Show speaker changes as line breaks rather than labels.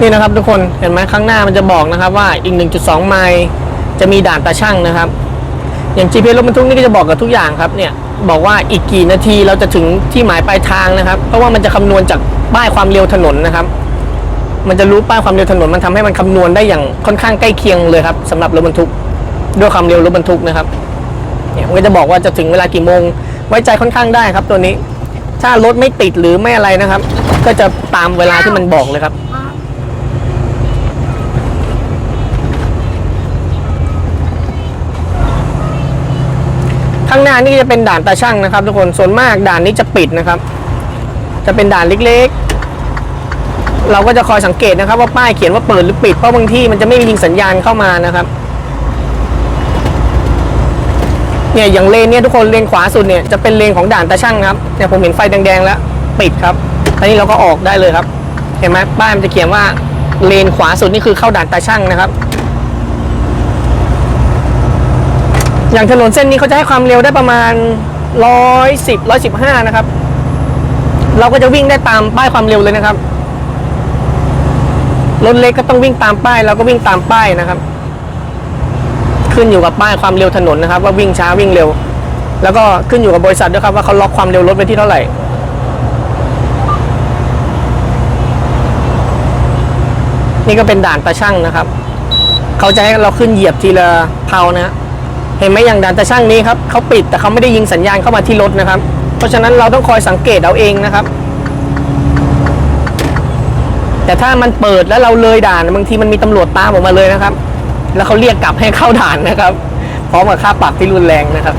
นี่นะครับทุกคนเห็นไหมข้างหน้ามันจะบอกนะครับว่าอีก 1.2 ไมล์จะมีด่านตาช่างนะครับ อย่าง GPS รถบรรทุกนี่ก็จะบอกกับทุกอย่างครับเนี่ยบอกว่าอีกกี่นาทีเราจะถึงที่หมายปลายทางนะครับ เพราะว่ามันจะคำนวณจากป้ายความเร็วถนนนะครับ มันจะรู้ป้ายความเร็วถนนมันทำให้มันคำนวณได้อย่างค่อนข้างใกล้เคียงเลยครับสำหรับรถบรรทุกด้วยความเร็วรถบรรทุกนะครับเนี่ยมันจะบอกว่าจะถึงเวลากี่โมง ไว้ใจค่อนข้างได้ครับตัวนี้ ถ้ารถไม่ติดหรือไม่อะไรนะครับ ก็จะตามเวลาที่มันบอกเลยครับางหน้านี่จะเป็นด่านตาช่างนะครับ ทุกคนส่วนมากด่านนี้จะปิดนะครับ จะเป็นด่านเล็กๆ เราก็จะคอยสังเกตนะครับ ว่าป้ายเขียนว่าเปิดหรือปิดเพราะบางที่มันจะไม่มียิงสัญญาณเข้ามานะครับเนี่ยอย่างเลนเนี่ยทุกคนเลนขวาสุดเนี่ยจะเป็นเลนของด่านตาช่างครับเนี่ยผมเห็นไฟแดงๆแล้วปิดครับตอนนี้เราก็ออกได้เลยครับ เห็นไหมป้ายมันจะเขียนว่าเลนขวาสุดนี่คือเข้าด่านตาช่างนะครับ อย่างถนนเส้นนี้เขาจะให้ความเร็วได้ประมาณ 110 115 นะครับ เราก็จะวิ่งได้ตามป้ายความเร็วเลยนะครับ รถเล็กก็ต้องวิ่งตามป้ายเราก็วิ่งตามป้ายนะครับ ขึ้นอยู่กับป้ายความเร็วถนนนะครับ ว่าวิ่งช้าวิ่งเร็ว แล้วก็ขึ้นอยู่กับบริษัทด้วยครับว่าเขาล็อกความเร็วรถไว้ที่เท่าไหร่นี่ก็เป็นด่านตาช่างนะครับ เขาจะให้เราขึ้นเหยียบทีละเพานะฮะ เห็นไหมอย่างด่านตาช่างนี้ครับเขาปิดแต่เขาไม่ได้ยิงสัญญาณเข้ามาที่รถนะครับ เพราะฉะนั้นเราต้องคอยสังเกตเอาเองนะครับ แต่ถ้ามันเปิดแล้วเราเลยด่านบางทีมันมีตำรวจตามออกมาเลยนะครับ แล้วเขาเรียกกลับให้เข้าด่านนะครับพร้อมกับค่าปรับที่รุนแรงนะครับ